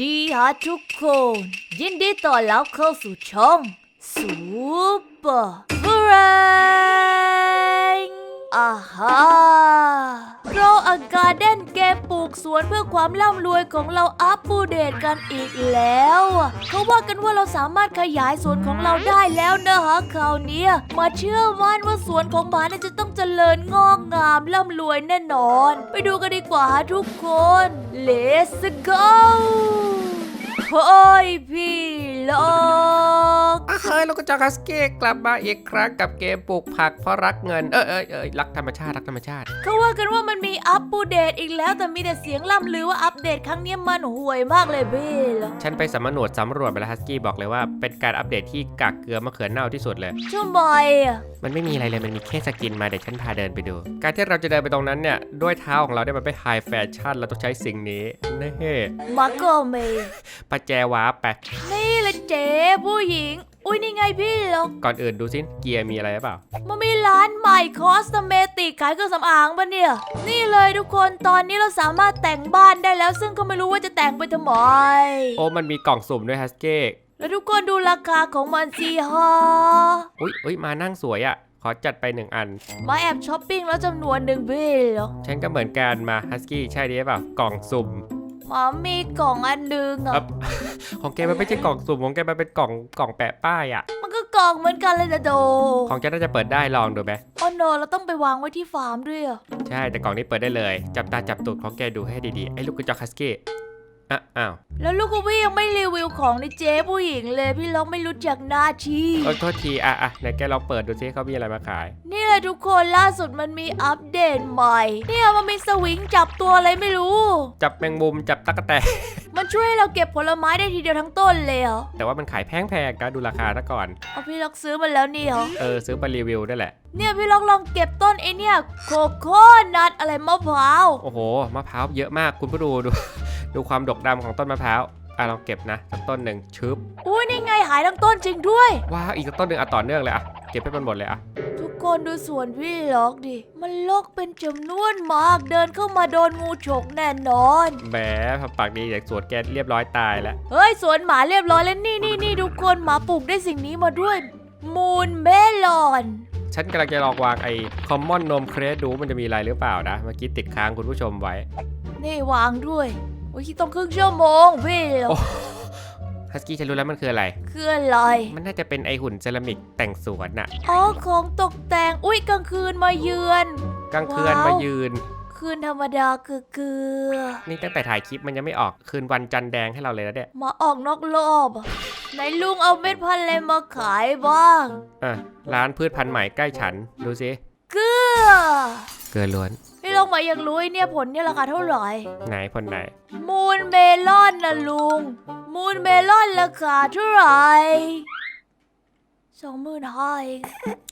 ดีฮะทุกคน ยินดีต้อนรับเข้าสู่ช่อง ซูเปอร์เฟร อาฮาเราอาการเด่นเกมปลูกสวนเพื่อความร่ำรวยของเราอัปเดตกันอีกแล้วเขาว่ากันว่าเราสามารถขยายสวนของเราได้แล้วนะฮะคราวนี้มาเชื่อมั่นว่าสวนของหมาเนี่ยจะต้องเจริญงอกงามร่ำรวยแน่นอน ไปดูกันดีกว่าฮะทุกคน Let's go เฮ้ยพี่ล็อกอะเฮ้ยลูกกระจอกฮัสกี้กลับมาอีกครั้งกับเกมปลูกผักเพราะรักเงิน เออเออเออรักธรรมชาติรักธรรมชาติ เขาว่ากันว่ามันมีอัปเดตอีกแล้วแต่มีแต่เสียงล่ำลือว่าอัปเดตครั้งเนี้ยมันห่วยมากเลยพี่ล็อกฉันไปสำรวจสำรวจไปแล้วฮัสกี้บอกเลยว่าเป็นการอัปเดตที่กักเกลือมะเขือเน่าที่สุดเลยทำไมอะมันไม่มีอะไรเลยมันมีแค่สกินมาเดี๋ยวฉันพาเดินไปดู การที่เราจะเดินไปตรงนั้นเนี่ยด้วยเท้าของเราเนี่ยมันเป็นไฮแฟชั่นเราต้องใช้สิ่งนี้นี่มาก็เมประแจวาร์ปไป นี่แหละเจ๊ผู้หญิง อุ้ยนี่ไงพี่ล็อกก่อนอื่นดูสิเกียร์มีอะไรหรือเปล่า มันมีร้านใหม่คอสเมติกขายเครื่องสำอางปะเนี่ย นี่เลยทุกคนตอนนี้เราสามารถแต่งบ้านได้แล้ว ซึ่งก็ไม่รู้ว่าจะแต่งไปทำไม โอ้มันมีกล่องสุ่มด้วยฮัสกี้แล้วทุกคนดูราคาของมันสิฮะอุ้ยอุ้ยมานั่งสวยอะ่ะ ขอจัดไปหนึ่งอัน มาแอบช้อปปิ้งแล้วจำนวนหนึ่งพี่ล็อกฉันก็เหมือนกันมาฮัสกี้ใช่ดีหรือเปล่ากล่องสุ่ม หมามีกล่องอันหนึ่งครัอะบของแกมันไม่ใช่กล่องสุ่มของแกมันเป็นกล่องกล่องแปะป้ายอะ่ะ มันก็กล่องเหมือนกันเลยนะโดของแกน่าจะเปิดได้ลองดูไหมโอ้โนเราต้องไปวางไว้ที่ฟาร์มด้วยอะ ใช่แต่กล่องนี้เปิดได้เลย จับตาจับตูดของแกดูให้ดีๆไอ้ลูกกระจอกฮัสกี้ อะอ้าวแล้วลูกกูพี่ยังไม่รีวิวของในเจ๊ผู้หญิงเลยพี่ล็อกไม่รู้จักหน้าที่ เออโทษทีอะอะไหนแกลองเปิดดูซิเขามีอะไรมาขาย นี่แหละทุกคนล่าสุดมันมีอัปเดตใหม่ เนี่ยมันมีสวิงจับตัวอะไรไม่รู้ จับแมงมุมจับตั๊กแตน มันช่วยให้เราเก็บผลไม้ได้ทีเดียวทั้งต้นเลยเหรอแต่ว่ามันขายแพงๆนะดูราคาซะก่อน เอาพี่ล็อกซื้อมันแล้วนี่เหรอ เออซื้อมารีวิวได้แหละ เนี่ยพี่ล็อกลองเก็บต้นไอเนี่ยโคโค่นัทอะไรมะพร้าว โอ้โหมะพร้าวเยอะมากคุณผู้ดูดู ดูความดกดำของต้นมะพร้าวอะลองเก็บนะสักต้นหนึ่งชึบอุ้ยนี่ไงหายทั้งต้นจริงด้วยว้าวอีกสักต้นหนึ่งอะต่อเนื่องเลยอะเก็บให้มันหมดเลยอะทุกคนดูสวนพี่ล็อกดิ มันลกเป็นจำนวนมากเดินเข้ามาโดนงูฉกแน่นอนแหมพอปากดีจากสวนแกเรียบร้อยตายแล้วเฮ้ยสวนหมาเรียบร้อยแล้วนี่นี่นี่ทุกคนหมาปลูกได้สิ่งนี้มาด้วย มูนเมลอนฉันกำลังจะลองวางไอ้คอมมอนนมเครสดูมันจะมีอะไรหรือเปล่านะเมื่อกี้ติดค้างคุณผู้ชมไว้ นี่วางด้วยโอ้ยต้องครึ่งชั่วโมงพี่ล็อกโอ้ ฮัสกี้ฉันรู้แล้วมันคืออะไร คืออะไร มันน่าจะเป็นไอหุ่นเซรามิกแต่งสวนน่ะ อ๋อของตกแต่ง อุ้ยกลางคืนมาเยือน กลางคืนว้าว มายืน คืนธรรมดาคือเกลือนี่ตั้งแต่ถ่ายคลิปมันยังไม่ออกคืนวันจันทร์แดงให้เราเลยนะเนี่ยมาออกนอกรอบอะไหนลุงเอาเม็ดพันธุ์อะไรมาขายบ้าง อะร้านพืชพันธุ์ใหม่ใกล้ฉัน ดูสิเกลือเกลือล้วนพี่ ลองมาอยากรู้ไอ้เนี่ยผลเนี่ยราคาเท่าไหร่ ไหนพลไหน มูนเมลอนนะลุง มูนเมลอนราคาเท่าไหร่ สองหมื่นห้าเอง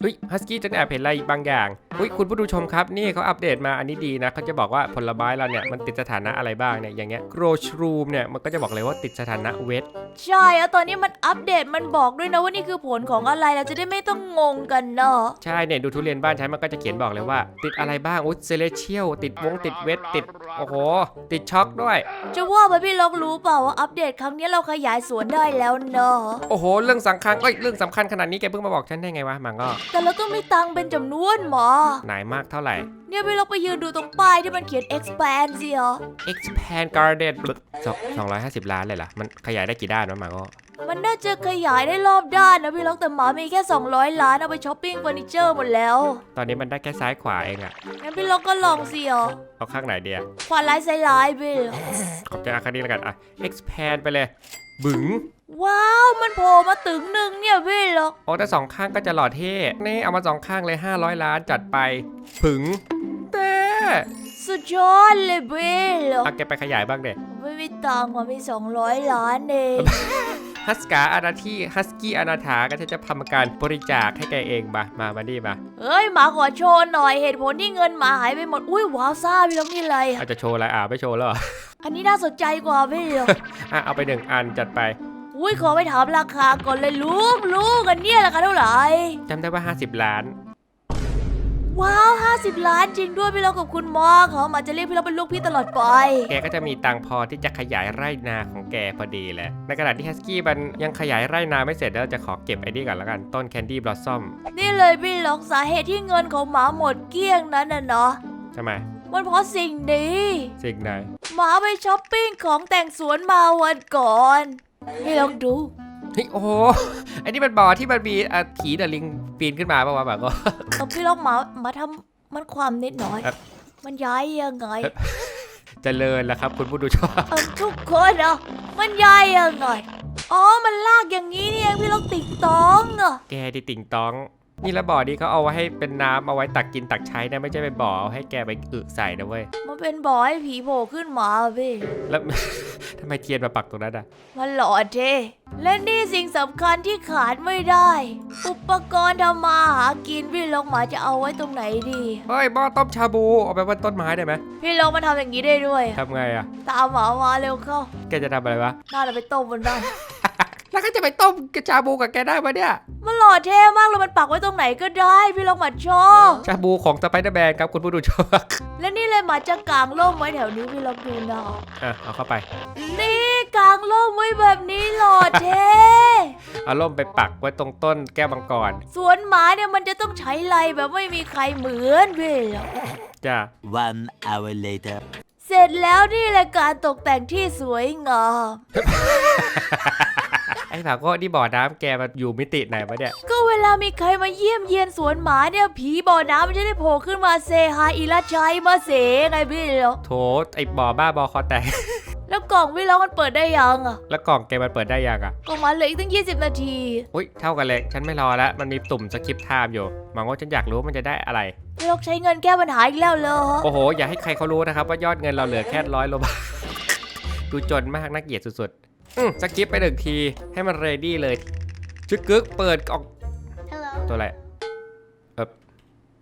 อุ้ยฮัสกี้จะแอบเห็นอะไรบางอย่างอุ้ยคุณผู้ดูชมครับ นี่เขาอัปเดตมาอันนี้ดีนะเขาจะบอกว่าผลไม้เราเนี่ยมันติดสถานะอะไรบ้างเนี่ยอย่างเงี้ยโกรชรูมเนี่ยมันก็จะบอกเลยว่าติดสถานะเวทใช่แล้วตอนนี้มันอัปเดตมันบอกด้วยนะว่านี่คือผลของอะไรเราจะได้ไม่ต้องงงกันเนาะใช่เนี่ยดูทุเรียนบ้านฉันมันก็จะเขียนบอกเลยว่า ติดอะไรบ้างอุ้ยเซเลเชียลติดวงติดเวทติดโอ้โหติดช็อกด้วย จะว่าไปพี่ลองรู้เปล่าว่าอัปเดตครั้งนี้เราขยายสวนได้แล้วเนาะโอ้โหเรื่องสำคัญเอ้ยเรื่องสำคัญขนาดนี้แกเพิ่งมาบอกฉันได้ไงวะมังก็แต่เราต้องมีตังค์เป็นจำนวนหมอ ไหนมากเท่าไหร่ เนี่ยพี่ลองไปยืนดูตรงป้ายที่มันเขียน expand สิเหรอ expand garden สองสองร้อยห้าสิบล้านเลยเหรอมันขยายได้กี่ด้านวะมังก็มันน่าจะขยายได้รอบด้านนะพี่ล็อกแต่หมามีแค่ 200 ล้านเอาไปช้อปปิ้งเฟอร์นิเจอร์หมดแล้วตอนนี้มันได้แค่ซ้ายขวาเองอะงั้นพี่ล็อกก็ลองสิเหรอเอาข้างไหนเดียขวาร้ายซ้ายร้ายพี่ขอบใจอาคานี้แล้วกันอะ expand ไปเลย บึ๋งว้าว มันโผล่มาตึงหนึ่งเนี่ยพี่ล็อกโอ้แต่สองข้างก็จะหล่อเท่นี่เอามาสองข้างเลย 500 ล้านจัดไปผึงเต้สุดยอดเลยพี่ล็อกเอาแกไปขยายบ้างเด็ไม่มีตังค์ว่ามี 200 ล้านเอง ฮัสกาอานาที่ฮัสกี้อนาถาก็จะทำการบริจาคให้แกเองมามามาดิมาเฮ้ยหมาขอโชว์หน่อยเหตุผลที่เงินหมาหายไปหมดอุ้ยว้าวซ่าพี่ล็อกนี่อะไรอะอาจจะโชว์อะไรอะไม่โชว์แล้วเหรออันนี้น่าสนใจกว่าพี่ล็อกอะเอาไปหนึ่งอันจัดไปอุ้ยขอไปถามราคาก่อนเลยลูกลูกกันเนี่ยราคาเท่าไหร่จำได้ว่า 50 ล้าน ว้าว 50 ล้านจริงด้วยพี่ล็อกกับคุณมากเขามาจะเรียกพี่ล็อกเป็นลูกพี่ตลอดไป แกก็จะมีตังค์พอที่จะขยายไร่นาของแกพอดีแหละ ในขณะที่ฮัสกี้มันยังขยายไร่นาไม่เสร็จแล้วจะขอเก็บไอ้นี่ก่อนแล้วกันต้นแคนดี้บลอสซอมนี่เลยพี่ล็อกสาเหตุที่เงินของหมาหมดเกลี้ยงนั้นน่ะเนาะทำไมมันเพราะสิ่งนี้สิ่งไหนหมาไปช้อปปิ้งของแต่งสวนมาวันก่อนพี่ล็อกดู เฮ้ยโอ้โหไอ้นี่มันบ่อที่มันมีอะผีเดอะลิงปีนขึ้นมาป่าวะแบบก็เอาพี่ล็อกหมามาทำมันความนิดหน่อยครับมันย้ายยังไงเจริญแล้วครับ คุณผู้ดูชมเออทุกคนอะมันย้ายยังไงอ๋อมันลากอย่างนี้นี่เองพี่ล็อกติ๊กต้องอะแกดิติ่งต้อง นี่แล้วบ่อนี้เขาเอาไว้ให้เป็นน้ำเอาไว้ตักกินตักใช้นะไม่ใช่เป็นบ่อเอาให้แกไปอึใส่นะเว้ย มันเป็นบ่อให้ผีโผล่ขึ้นมาพี่ แล้ว ทำไมเทียนมาปักตรงนั้นอะ มันหล่อเท่และนี่สิ่งสำคัญที่ขาดไม่ได้ อุปกรณ์ทำมาหากินพี่ลงหมาจะเอาไว้ตรงไหนดี เฮ้ยหม้อต้มชาบูเอาไปบนต้นไม้ได้ไหมพี่ลงมาทำอย่างนี้ได้ด้วย ทำไงอะ ตามหมามาเร็วเข้า แกจะทำอะไรวะน่าจะไปต้มบนนั้น แล้วก็จะไปต้มกระชาบูกับแกได้ปะเนี่ย มันหล่อเท่มากเลยมันปักไว้ตรงไหนก็ได้พี่ลงหมาชอบชาบูของสไปเดอร์แมนครับคุณผู้ดูชมและนี่เลยหมาจะกางร่มไว้แถวนี้พี่ลองดูนะอะเอาเข้าไป นี่กางร่มไว้แบบนี้หล่อเท่เอาล่มไปปักไว้ตรงต้นแก้วมังกร สวนหมาเนี่ยมันจะต้องใช้ไรแบบไม่มีใครเหมือนพี่หรอกจ้า One hour later. เสร็จแล้วนี่แหละการตกแต่งที่สวยงาม ไอ้ผาก็นี่บ่อน้ำแกมันอยู่มิติไหนวะเนี่ย ก็เวลามีใครมาเยี่ยมเยียนสวนหมาเนี่ยผีบ่อน้ำมันจะได้โผล่ขึ้นมาเซฮายอีละชัยมาเสไงพี่หรอกโถไอ้บ่อบ้าบอคอแตก แล้วกล่องพี่ล็อกมันเปิดได้ยังอะแล้วกล่องแกมันเปิดได้ยังอะ กล่องมันเหลืออีกตั้ง 20 นาที อุ้ยเท่ากันเลย ฉันไม่รอแล้ว มันมีตุ่มสคริปต์ไทม์อยู่หมายว่าฉันอยากรู้ว่ามันจะได้อะไรพี่ล็อกใช้เงินแก้ปัญหาอีกแล้วเหรอโอ้โห อย่าให้ใครเขารู้นะครับว่ายอดเงินเราเหลือแค่ร้อยโลบาท ดูจนมากน่าเกลียดสุดๆอืมสคริปต์ไปหนึ่งทีให้มันเรดี้เลยชึกกึกเปิดกล่องตัวอะไรเออ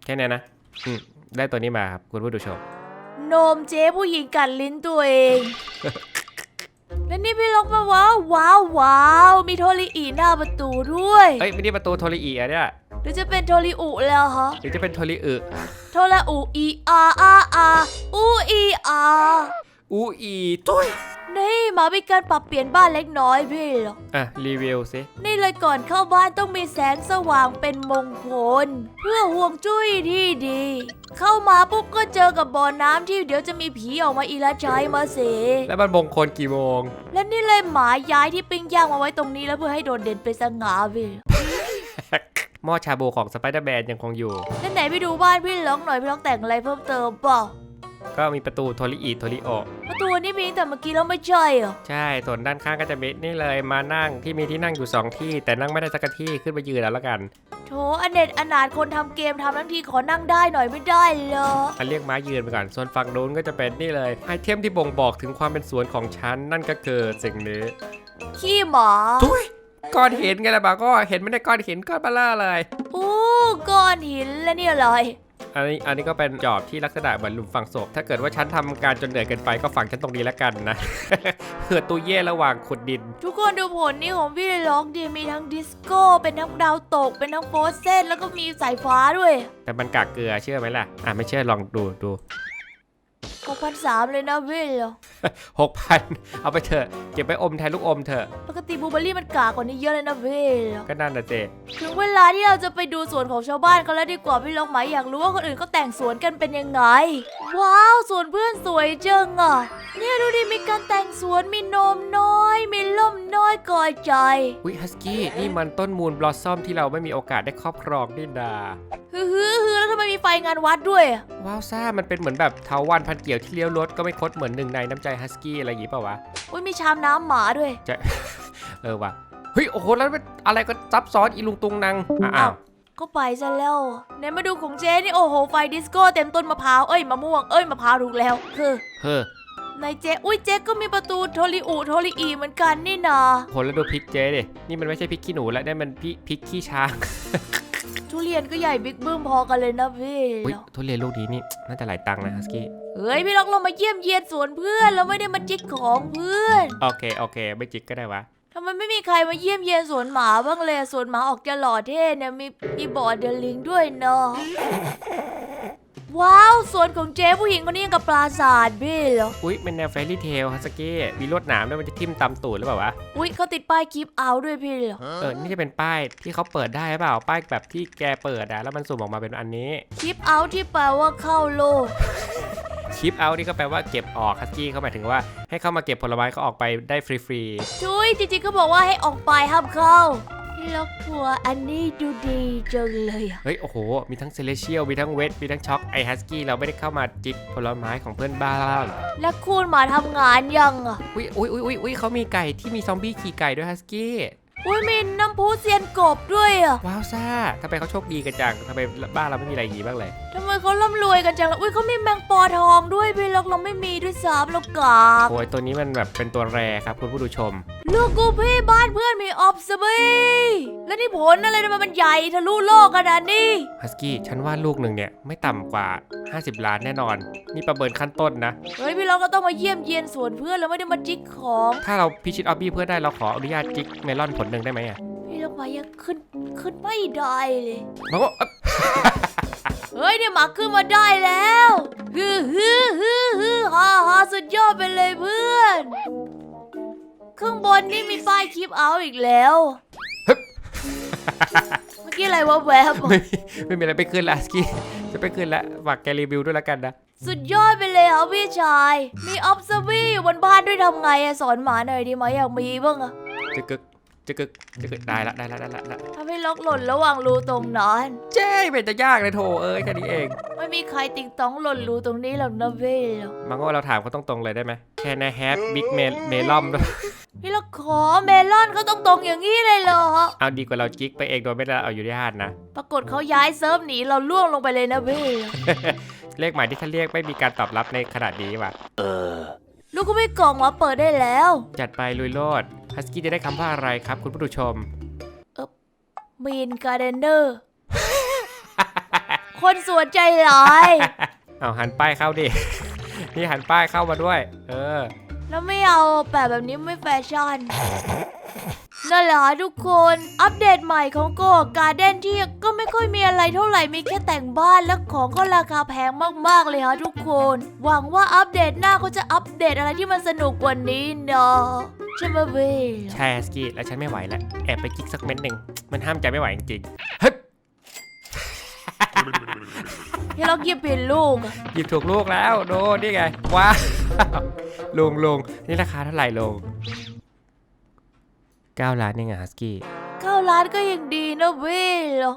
แค่เนี้ยนะอืมได้ตัวนี้มาครับคุณผู้ดูชม โนมเจ๊ผู้หญิงกัดลิ้นตัวเอง และนี่พี่ล็อกมาว้าวว้าวว้าวมีโทริอีหน้าประตูด้วยเอ้ยไม่ได้ประตูโทริอีอะเนี่ยหรือจะเป็นโทริอุแล้วฮะหรือจะเป็นโทริอึโทรอุอีอาอาอาอูอีอาอูอีตุ้ย นี่หมามีการปรับเปลี่ยนบ้านเล็กน้อยพี่หรอกอะ รีวิวสิ นี่เลยก่อนเข้าบ้านต้องมีแสงสว่างเป็นมงคล เพื่อห่วงจุ้ยที่ดี เข้ามาปุ๊บก็เจอกับบ่อน้ำที่เดี๋ยวจะมีผีออกมาอีละชัยมาเสแล้วมันมงคลกี่โมง และนี่เลยหมาย้ายที่ปิ้งย่างมาไว้ตรงนี้แล้วเพื่อให้โดดเด่นเป็นสง่าพี่หม้อชาบูของสไปเดอร์แมนยังคงอยู่ แล้วไหนไปดูบ้านพี่ล็อกหน่อยพี่ล็อกแต่งอะไรเพิ่มเติมเปล่า ก็มีประตูโทริอีโทริโอประตูนี้มีตั้งแต่เมื่อกี้แล้วไม่ใช่เหรอใช่ ส่วนด้านข้างก็จะมีนี่เลยมานั่งที่มีที่นั่งอยู่ 2 ที่ แต่นั่งไม่ได้สักที่ขึ้นไปยืนแล้วละกันโถอเนตอนาถคนทำเกมทำทั้งทีขอนั่งได้หน่อยไม่ได้เหรออันเรียกม้ายืนไปก่อนส่วนฝั่งนู้นก็จะเป็นนี่เลยไอเทมที่บ่งบอกถึงความเป็นสวนของฉันนั่นก็คือสิ่งนี้ขี้หมาทุยก้อนหินไงล่ะบาก็เห็นไม่ได้ก้อนหินก้อนเบลล่าเลยอู้ก้อนหินและนี่อะไร อันนี้อันนี้ก็เป็นจอบที่ลักษณะเหมือนหลุมฝังศพ ถ้าเกิดว่าฉันทำการจนเหนื่อยเกินไปก็ฝังฉันตรงนี้แล้วกันนะเผื่อตู้เย่ระหว่างขุดดิน ทุกคนดูผลนี่ของพี่ล็อกดีมีทั้งดิสโก้เป็นทั้งดาวตก เป็นทั้งโฟสเซนแล้วก็มีสายฟ้าด้วย แต่มันกากเกลือเชื่อไหมล่ะ อะไม่เชื่อลองดูดู 6,300เลยนะพี่ล็อกหกพันเอาไปเถอะ เก็บไปอมแทนลูกอมเถอะปกติบลูเบอร์รี่มันกากกว่านี้เยอะเลยนะพี่ล็อกก็นั่นนะเจถึงเวลาที่เราจะไปดูสวนของชาวบ้านกันแล้วดีกว่าพี่ล็อกหมายอยากรู้ว่าคนอื่นเขาแต่งสวนกันเป็นยังไง ว้าวสวนเพื่อนสวยจังอะ เนี่ยดูดิมีการแต่งสวนมีนมน้อย มีล่มน้อยกอดใจวิฮัสกี้นี่มันต้นมูลบลอสซอมที่เราไม่มีโอกาสได้ครอบครองนี่นาฮื งานวัดด้วยอะว้าวซ่ามันเป็นเหมือนแบบเทาวันพันเกี่ยวที่เลี้ยวรถก็ไม่คดเหมือนหนึ่งในน้ำใจฮัสกี้อะไรอย่างงี้เปล่าวะ อุ้ยมีชามน้ำหมาด้วยจะเออว่ะเฮ้ยโอ้โหแล้วมันอะไรก็ซับซ้อนอีลุงตุงนางอ้าวก็ไปซะแล้วไหนมาดูของเจ๊นี่โอ้โหไฟดิสโก้เต็มต้นมะพร้าวเอ้ยมะม่วงเอ้ยมะพร้าวถูกแล้วคือเฮ้อในเจ๊อุ้ยเจ๊ก็มีประตูโทริอุโทริอีเหมือนกันนี่นาโหแล้วดูพริกเจ๊ดินี่มันไม่ใช่พริกขี้หนูแล้วนี่มันพริกพริกขี้ช้าง ทุเรียนก็ใหญ่บิ๊กบึ้มพอกันเลยนะพี่อุ้ยทุเรียนลูกนี้นี่น่าจะหลายตังค์นะฮัสกี้เฮ้ยพี่ล็อกเรามาเยี่ยมเยียนสวนเพื่อนเราไม่ได้มาจิกของเพื่อนโอเคโอเค ไม่จิกก็ได้วะทำไมไม่มีใครมาเยี่ยมเยียนสวนหมาบ้างเลยสวนหมาออกจะหล่อเท่เนี่ยมีมีบอร์ดเดอลิงด้วยเนาะว้าวสว นของเจ๊ผู้หญิงคนนี้ยังกับปราสาทพี่เหรอ อุ๊ยเป็นแนวแฟรี่เทลฮัสกี้มีลวดหนามด้วยมันจะทิ่มตำตูดหรือเปล่าวะ อุ๊ยเขาติดป้ายคลิปเอาด้วยพี่เหรอ เออ นี่จะเป็นป้ายที่เขาเปิดได้หรือเปล่า ป้ายแบบที่แกเปิดอะแล้วมันสุ่มออกมาเป็นอันนี้ คลิปเอาที่แปลว่าเข้าโลก ชิปเอานี่ก็แปลว่าเก็บออกฮัสกี้เขาหมายถึงว่าให้เข้ามาเก็บผลไม้เขาออกไปได้ฟรีชุยจริงๆเขาบอกว่าให้ออกไปห้ามเข้า พี่ล็อกทัวร์อันนี้ดูดีจังเลยอะๆเฮ้ย โอ้โห มีทั้งเซเลเชียล มีทั้งเวท มีทั้งช็อก ไอฮัสกี้เราไม่ได้เข้ามาจิกผลไม้ของเพื่อนบ้านและคุณมาทำงานยังอะอุ้ยอุ้ยอุ้ยอุ้ยอุ้ยเขามีไก่ที่มีซอมบี้ขี่ไก่ด้วยฮัสกี้ อุ้ยมีน้ำพุเซียนกบด้วยอะว้าวซ่าทำไมเขาโชคดีกันจังทำไมบ้านเราไม่มีอะไรอย่างงี้บ้างเลยทำไมเขาร่ำรวยกันจังล่ะอุ้ยเขามีแมงปอทองด้วยพี่ล็อกเราไม่มีด้วยซ้ำเรากากโอ้ยตัวนี้มันแบบเป็นตัวแรครับคุณผู้ดูชม ลูกกูพี่บ้านเพื่อนมีออบสบีแล้วนี่ผลอะไรทำไมมันใหญ่ทะลุโลกขนาดนี้ฮัสกี้ฉันว่าลูกหนึ่งเนี่ยไม่ต่ำกว่า 50 ล้านแน่นอน นี่ประเมินขั้นต้นนะ เฮ้ยพี่ล็อกก็ต้องมาเยี่ยมเยียนสวนเพื่อนแล้วไม่ได้มาจิกของ ถ้าเราพิชิตออบบี้เพื่อนได้เราขออนุญาตจิกเมลอนผลหนึ่งได้ไหมอะพี่ล็อกมายังขึ้นขึ้นไม่ได้เลยมันก็เอ๊ะเฮ้ยเนี่ยหมาขึ้นมาได้แล้วฮือฮือฮือฮือฮ่าฮ่าสุดยอดไปเลยเพื่อน ข้างบนนี่มีป้ายคลิปเอาอีกแล้ว เมื่อกี้อะไรวะแวบไม่มีไม่มีอะไรไปขึ้นละฮัสกี้จะไปขึ้นละฝากแกรีวิวด้วยแล้วกันนะสุดยอดไปเลยครับพี่ชาย มีออฟซบี้อยู่บนบ้านด้วยทำไงอะสอนหมาหน่อยดีไหมอยากมีบ้างอะจะกึกจะกึกจะกึกได้ละได้ละได้ละได้ละถ้าไม่ล็อกหล่นระหว่างรูตรงนั้น เจ้ไม่จะยากเลยโถเอ้ยแค่นี้เอง ไม่มีใครติงต้องหล่นรูตรงนี้หรอกนะพี่หรอกมันก็เราถามเขาตรงๆเลยได้ไหมแค่ในแฮปบิ๊กเมลเมลอมด้วย พี่ล็อกขอเมลอนเขาต้องตรงๆอย่างนี้เลยเหรอ เอาดีกว่าเราจิกไปเองโดยไม่ได้เอาอยู่ที่ห้านนะ ปรากฏเขาย้ายเซิร์ฟหนีเราล่วงลงไปเลยนะพี่เลขหมายที่ท่านเรียกไม่มีการตอบรับในขนาดนี้ว่ะ Uh. ลูกก็ไม่กล่องมาเปิดได้แล้ว จัดไปลุยโลดฮัสกี้จะได้คำว่าอะไรครับ คุณผู้ชมมีนการ์เดนเนอร์ คนสวนใจร้าย เอาหันป้ายเข้าดิ นี่หันป้ายเข้ามาด้วย เออ แล้วไม่เอาแปะแบบนี้ไม่แฟชั่นนั่นแหละค่ะทุกคนอัปเดตใหม่ของโกการ์เด้นที่ก็ไม่ค่อยมีอะไรเท่าไหร่มีแค่แต่งบ้านและของก็ราคาแพงมากๆเลยค่ะทุกคน หวังว่าอัปเดตหน้าเขาจะอัปเดตอะไรที่มันสนุกกว่านี้เนาะใช่ไหมเว้ยใช่ฮัสกี้แล้วฉันไม่ไหวแล้วแอบไปจิกสักเม็ดหนึ่งมันห้ามใจไม่ไหวจริงๆ เฮ้ยที่เราเก็บเป็นลูกอะหยิบถูกลูกแล้ว โดนนี่ไง ว้าวลุงลุงนี่ราคาเท่าไหร่ลุง9ล้านนี่ไงฮัสกี้ เก้าล้านก็ยังดีนะเว้ยเหรอ